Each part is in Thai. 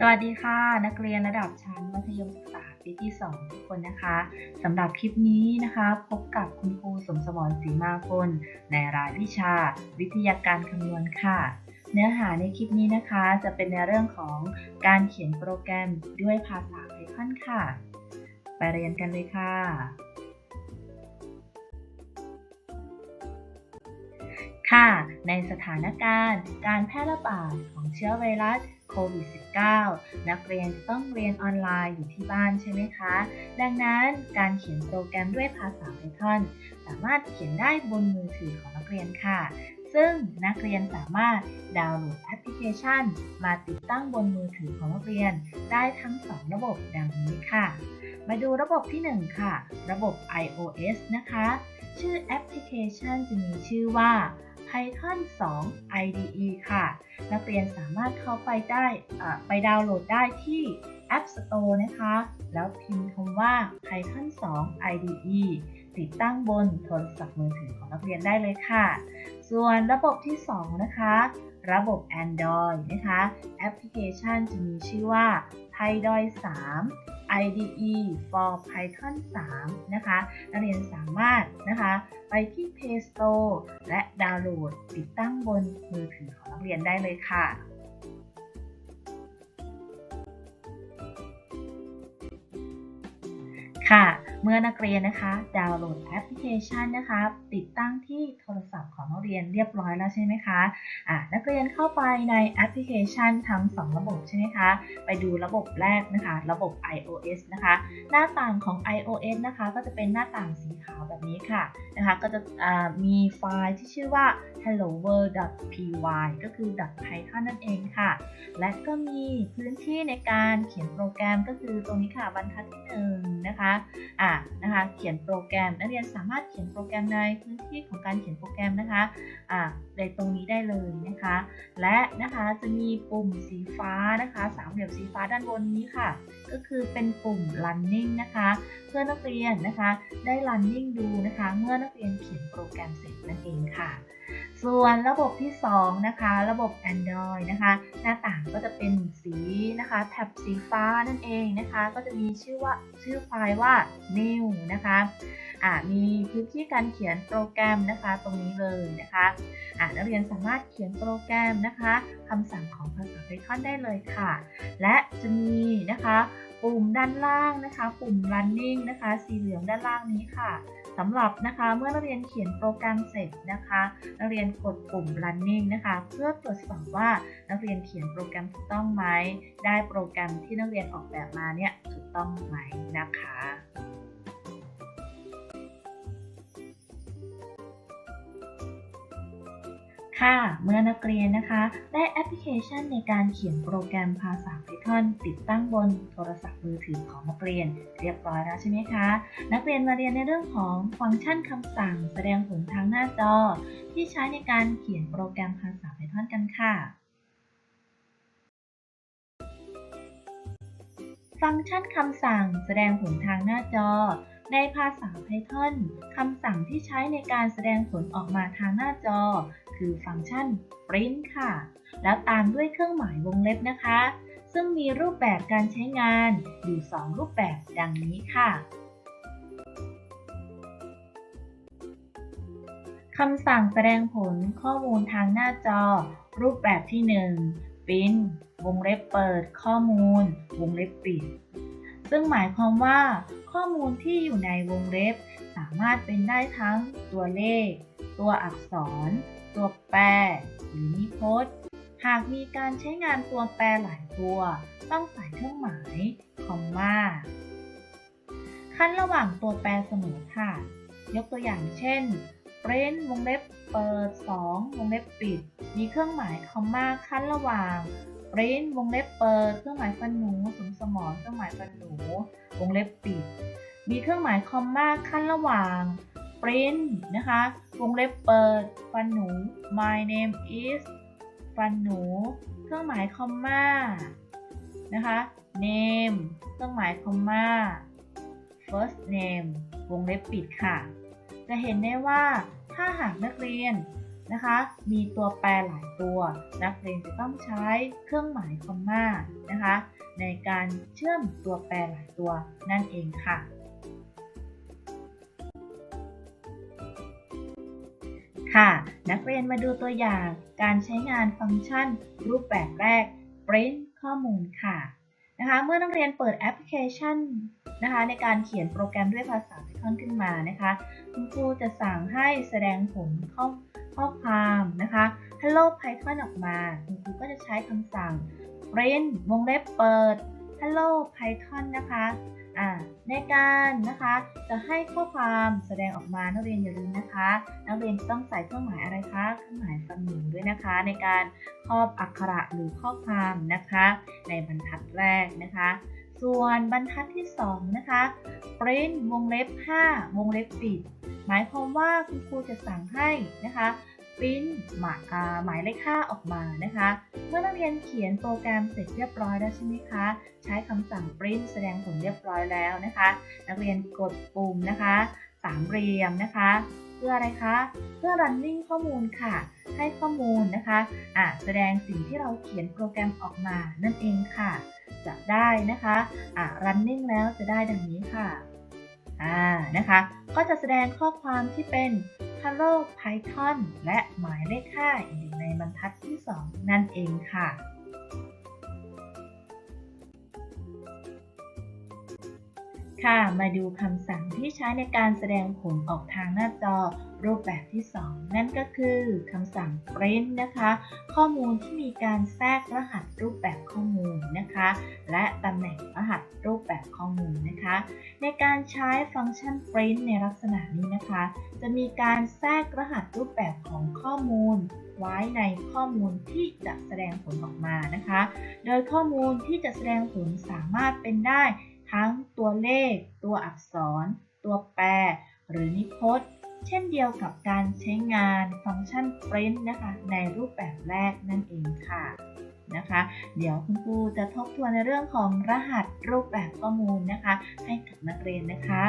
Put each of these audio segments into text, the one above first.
สวัสดีค่ะ นักเรียนระดับชั้นมัธยมศึกษาปีที่ 2 ทุกคนนะคะสำหรับคลิปนี้นะคะ พบกับคุณครูสมสมรศรีมาพลในรายวิชา วิทยาการคำนวณค่ะ เนื้อหาในคลิปนี้นะคะ จะเป็นในเรื่องของการเขียนโปรแกรมด้วยภาษา Python ค่ะ ไปเรียนกันเลยค่ะค่ะ ในสถานการณ์การแพร่ระบาดของเชื้อไวรัส โควิด -19 นักเรียนต้องเรียนออนไลน์อยู่ที่บ้านใช่ไหมคะ ดังนั้นการเขียนโปรแกรมด้วยภาษา Python สามารถเขียนได้บนมือถือของนักเรียนค่ะ ซึ่งนักเรียนสามารถดาวน์โหลดแอปพลิเคชัน มาติดตั้งบนมือถือของนักเรียน ได้ทั้ง 2 ระบบดังนี้ค่ะ มาดูระบบที่ 1 ค่ะ ระบบ iOS นะคะ ชื่อแอปพลิเคชันจะมีชื่อว่า Python 2 IDE ค่ะ นักเรียนสามารถเข้าไปได้อ่าไปดาวน์โหลดได้ที่ App Store นะคะ แล้วพิมพ์คำว่า Python 2 IDE ติดตั้งบนโทรศัพท์มือถือของนักเรียนได้เลยค่ะ ส่วนระบบที่ 2 นะคะ ระบบ Android นะคะ แอปพลิเคชันจะมีชื่อว่า PyDoy 3 IDE for Python 3 นะคะ นักเรียนสามารถนะคะไปที่ Play Store และดาวน์โหลดติดตั้งบนมือถือของนักเรียนได้เลยค่ะค่ะ เมื่อนักเรียนนะคะ ดาวน์โหลดแอปพลิเคชันนะคะ ติดตั้งที่โทรศัพท์ของนักเรียนเรียบร้อยแล้วใช่ไหมคะอะนักเรียนเข้าไปในแอปพลิเคชันทั้ง 2 ระบบใช่ไหมคะ ไปดูระบบแรกนะคะ ระบบ iOS นะคะ หน้าต่างของ iOS นะคะ ก็จะเป็นหน้าต่างสีขาวแบบนี้ค่ะนะคะ ก็จะมีไฟล์ที่ชื่อว่า hello world.py ก็คือ .python นั่นเองค่ะ และก็มีพื้นที่ในการเขียนโปรแกรมก็คือตรงนี้ค่ะบรรทัดที่หนึ่งนะคะอ่ะนะคะ เขียนโปรแกรมนักเรียนสามารถเขียนโปรแกรมในพื้นที่ของการเขียนโปรแกรมนะคะอะในตรงนี้ได้เลยนะคะ และนะคะจะมีปุ่มสีฟ้านะคะสามเหลี่ยมสีฟ้าด้านบนนี้ค่ะ ก็คือเป็นปุ่ม running นะคะ เพื่อนักเรียนนะคะได้ running ดูนะคะ เมื่อนักเรียนเขียนโปรแกรมเสร็จนั่นเองค่ะ ส่วนระบบที่ 2 นะคะ ระบบ Android นะคะ หน้าต่างก็จะเป็นสีนะคะแท็บสีฟ้านั่นเองนะคะ ก็จะมีชื่อว่าชื่อไฟล์ว่า new นะคะมีพื้นที่การเขียนโปรแกรมนะคะ ตรงนี้เลยนะคะอานักเรียนสามารถเขียนโปรแกรมนะคะคำสั่งของภาษา Python ได้เลยค่ะ และจะมีนะคะ ปุ่มด้านล่างนะคะ ปุ่ม running นะคะ สีเหลืองด้านล่างนี้ค่ะ สำหรับนะคะเมื่อนักเรียนเขียนโปรแกรมเสร็จนะคะนักเรียนกดปุ่ม running นะคะ เพื่อตรวจสอบว่านักเรียนเขียนโปรแกรมถูกต้องไหม ได้โปรแกรมที่นักเรียนออกแบบมาเนี่ยถูกต้องไหมนะคะ ค่ะเมื่อนักเรียนนะคะได้แอปพลิเคชันในการเขียนโปรแกรมภาษา Python ติดตั้งบนโทรศัพท์มือถือของนักเรียน เรียบร้อยแล้วใช่ไหมคะ นักเรียนมาเรียนในเรื่องของฟังก์ชันคำสั่งแสดงผลทางหน้าจอ ที่ใช้ในการเขียนโปรแกรมภาษา Python กันค่ะฟังก์ชันคำสั่งแสดงผลทางหน้าจอ ในภาษา Python คำสั่งที่ใช้ในการแสดงผลออกมาทางหน้าจอ คือฟังก์ชัน print ค่ะ แล้วตามด้วยเครื่องหมายวงเล็บนะคะ ซึ่งมีรูปแบบการใช้งานอยู่ 2 รูปแบบดังนี้ค่ะคำสั่งแสดงผลข้อมูลทางหน้าจอ รูปแบบที่ 1 print วงเล็บเปิด ข้อมูล วงเล็บปิด ซึ่งหมายความว่า ข้อมูลที่อยู่ในวงเล็บ สามารถเป็นได้ทั้งตัวเลข ตัวอักษร ตัวแปร หรือนิพจน์ หากมีการใช้งานตัวแปรหลายตัว ต้องใส่เครื่องหมายคอมมาขั้นระหว่างตัวแปรเสมอค่ะ ยกตัวอย่างเช่น print วงเล็บเปิด 2 วงเล็บปิด มีเครื่องหมายคอมมาขั้นระหว่าง print วงเล็บเปิด เครื่องหมายฟันหนูสมสมรเครื่องหมายฟันหนู วงเล็บปิด มีเครื่องหมายคอมมาขั้นระหว่าง print นะคะ วงเล็บเปิด ฟันหนู my name is ฟันหนู เครื่องหมายคอมมานะคะ name เครื่องหมายคอมมา first name วงเล็บปิดค่ะ จะเห็นได้ว่าถ้าหากนักเรียนนะคะ มีตัวแปรหลายตัว นักเรียนจะต้องใช้เครื่องหมายคอมมานะคะ ในการเชื่อมตัวแปรหลายตัวนั่นเองค่ะ ค่ะ นักเรียนมาดูตัวอย่างการใช้งานฟังก์ชัน รูปแบบแรก print ข้อมูลค่ะนะคะเมื่อนักเรียนเปิดแอปพลิเคชันนะคะในการเขียนโปรแกรมด้วยภาษา Python ขึ้นมานะคะคุณครูจะสั่งให้แสดงผลข้อข้อความนะคะ Hello Python ออกมาคุณครูก็จะใช้คำสั่ง print วงเล็บเปิด Hello Python นะคะ ในการนะคะจะให้ข้อความแสดงออกมานักเรียนอย่าลืมนะคะ นักเรียนต้องใส่เครื่องหมายอะไรคะเครื่องหมายสมุนด้วยนะคะ ในการครอบอักขระหรือข้อความนะคะ ในบรรทัดแรกนะคะ ส่วนบรรทัดที่2นะคะ print วงเล็บ 5 วงเล็บปิด หมายความว่าคุณครูจะสั่งให้นะคะ ปริ้นหมายหมายเลข5ออกมานะคะ เมื่อนักเรียนเขียนโปรแกรมเสร็จเรียบร้อยแล้วใช่ไหมคะ ใช้คำสั่ง print แสดงผลเรียบร้อยแล้วนะคะ นักเรียนกดปุ่มนะคะสามเหลี่ยมนะคะ เพื่ออะไรคะ เพื่อ running ข้อมูลค่ะ ให้ข้อมูลนะคะะแสดงสิ่งที่เราเขียนโปรแกรมออกมานั่นเองค่ะ จะได้นะคะะ running แล้วจะได้ดังนี้ค่ะ อ่านะคะ ก็จะแสดงข้อความที่เป็น Hello Python และหมายเลข5อยู่ในบรรทัดที่ 2 นั่นเองค่ะ ค่ะ มาดูคำสั่งที่ใช้ในการแสดงผลออกทางหน้าจอรูปแบบที่ 2 นั่นก็คือคำสั่ง print นะคะ ข้อมูลที่มีการแทรกรหัสรูปแบบข้อมูลนะคะ และตำแหน่งรหัสรูปแบบข้อมูลนะคะ ในการใช้ฟังก์ชัน print ในลักษณะนี้นะคะ จะมีการแทรกรหัสรูปแบบของข้อมูล ไว้ในข้อมูลที่จะแสดงผลออกมานะคะ โดยข้อมูลที่จะแสดงผลสามารถเป็นได้ ทั้งตัวเลข ตัวอักษร ตัวแปร หรือนิพจน์ เช่นเดียวกับการใช้งานฟังก์ชัน print นะคะ ในรูปแบบแรกนั่นเองค่ะนะคะ เดี๋ยวคุณครูจะทบทวนในเรื่องของรหัสรูปแบบข้อมูลนะคะ ให้กับนักเรียนนะคะ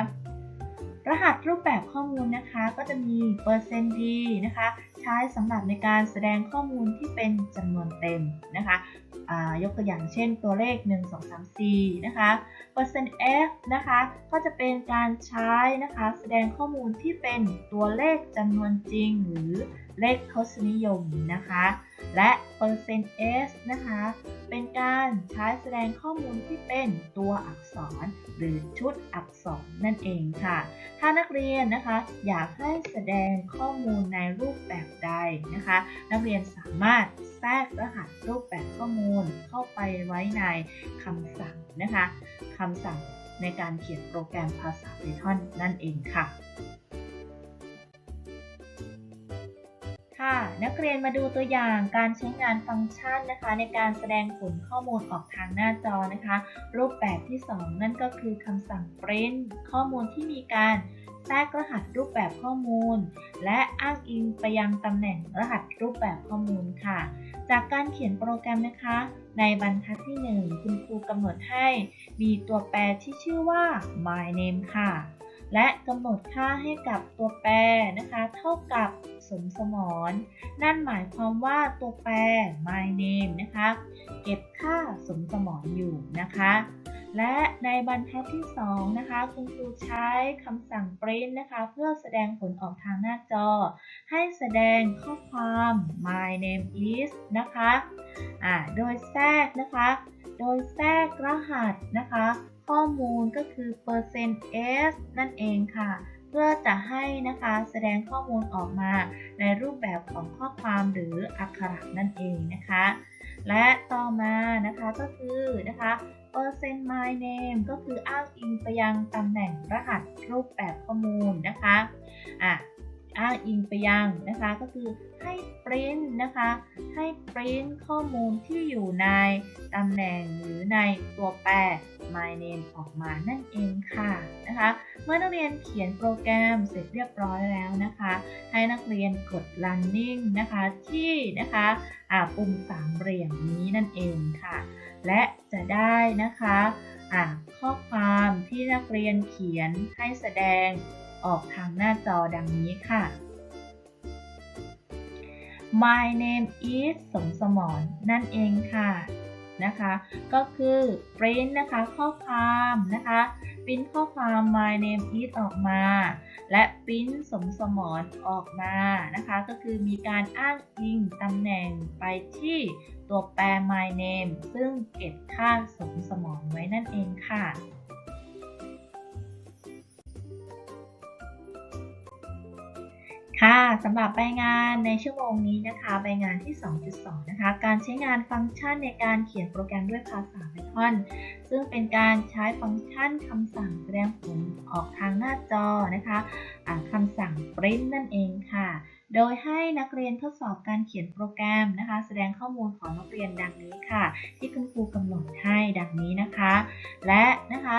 รหัสรูปแบบข้อมูลนะคะ ก็จะมีเปอร์เซ็นต์ดีนะคะ ใช้สำหรับในการแสดงข้อมูลที่เป็นจำนวนเต็มนะคะยกตัวอย่างเช่นตัวเลข 1 2 3 4 นะคะเปอร์เซนต์ f นะคะ ก็จะเป็นการใช้นะคะ แสดงข้อมูลที่เป็นตัวเลขจำนวนจริงหรือเลขทศนิยมนะคะ และเปอร์เซนต์ s นะคะ เป็นการใช้แสดงข้อมูลที่เป็นตัวอักษรหรือชุดอักษรนั่นเองค่ะ ถ้านักเรียนนะคะ อยากให้แสดงข้อมูลในรูปแบบ นะคะ นักเรียนสามารถแทรกรหัสรูปแบบข้อมูลเข้าไปไว้ในคำสั่งนะคะคำสั่งในการเขียนโปรแกรมภาษา Python นั่นเองค่ะ ค่ะ นักเรียนมาดูตัวอย่างการใช้งานฟังก์ชันนะคะ ในการแสดงผลข้อมูลออกทางหน้าจอนะคะ รูปแบบที่ 2 นั่นก็คือคำสั่ง print ข้อมูลที่มีการแทรกรหัสรูปแบบข้อมูล และอ้างอิงไปยังตำแหน่งรหัสรูปแบบข้อมูลค่ะ จากการเขียนโปรแกรมนะคะ ในบรรทัดที่ 1 คุณครูกำหนดให้ มีตัวแปรที่ชื่อว่า my name ค่ะ และกำหนดค่าให้กับตัวแปรนะคะ เท่ากับ สมสมรนนั่นหมายความว่าตัวแปร my name นะคะ เก็บค่าสมสมรอยู่นะคะ และในบรรทัดที่ 2 นะคะ คุณครูใช้คำสั่ง print นะคะ เพื่อแสดงผลออกทางหน้าจอ ให้แสดงข้อความ my name is นะคะอ่าโดยแทรกนะคะ โดยแทรกรหัสนะคะ ข้อมูลก็คือ %s นั่นเองค่ะ พื่อจะให้นะคะแสดงข้อมูลออกมาในรูปแบบของข้อความหรืออักขระนั่นเองนะคะ และต่อมานะคะก็คือนะคะ percent my name ก็คืออ้างอิงไปยังตำแหน่งรหัสรูปแบบข้อมูลนะคะอะอ้างอิงไปยังนะคะก็คือให้ print นะคะ ให้ print ข้อมูลที่อยู่ในตำแหน่งหรือในตัวแปร my name ออกมานั่นเองค่ะนะคะ เมื่อนักเรียนเขียนโปรแกรมเสร็จเรียบร้อยแล้วนะคะ ให้นักเรียนกด running นะคะที่นะคะปุ่มสามเหลี่ยมนี้นั่นเองค่ะ และจะได้นะคะข้อความที่นักเรียนเขียนให้แสดงออกทางหน้าจอดังนี้ค่ะ my name is สมสมรนั่นเองค่ะนะคะ ก็คือ print นะคะข้อความนะคะ print ข้อความ my name is ออกมา และ print สมสมรออกมานะคะ ก็คือมีการอ้างอิงตำแหน่งไปที่ตัวแปร my name ซึ่งเก็บค่าสมสมรไว้นั่นเองค่ะ ค่ะสำหรับใบงานในชั่วโมงนี้นะคะใบงานที่ 2.2 นะคะ การใช้งานฟังก์ชันในการเขียนโปรแกรมด้วยภาษา Python ซึ่งเป็นการใช้ฟังก์ชันคำสั่งแสดงผลออกทางหน้าจอนะคะะคำสั่ง print นั่นเองค่ะ โดยให้นักเรียนทดสอบการเขียนโปรแกรมนะคะ แสดงข้อมูลของนักเรียนดังนี้ค่ะ ที่คุณครูกำหนดให้ดังนี้นะคะ และนะคะ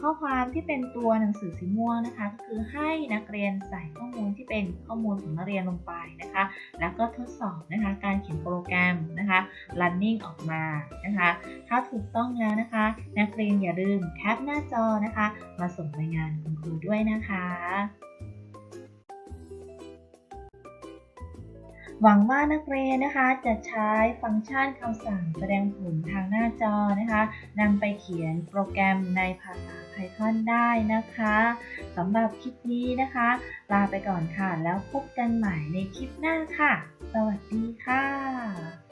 ข้อความที่เป็นตัวหนังสือสีม่วงนะคะ ก็คือให้นักเรียนใส่ข้อมูลที่เป็นข้อมูลของนักเรียนลงไปนะคะ แล้วก็ทดสอบนะคะการเขียนโปรแกรมนะคะ running ออกมานะคะ ถ้าถูกต้องแล้วนะคะ นักเรียนอย่าลืมแคปหน้าจอนะคะ มาส่งรายงานคุณครูด้วยนะคะ หวังว่านักเรียนนะคะจะใช้ฟังก์ชันคำสั่งแสดงผลทางหน้าจอนะคะนำไปเขียนโปรแกรมในภาษา Python ได้นะคะสำหรับคลิปนี้นะคะ ลาไปก่อนค่ะ แล้วพบกันใหม่ในคลิปหน้าค่ะ สวัสดีค่ะ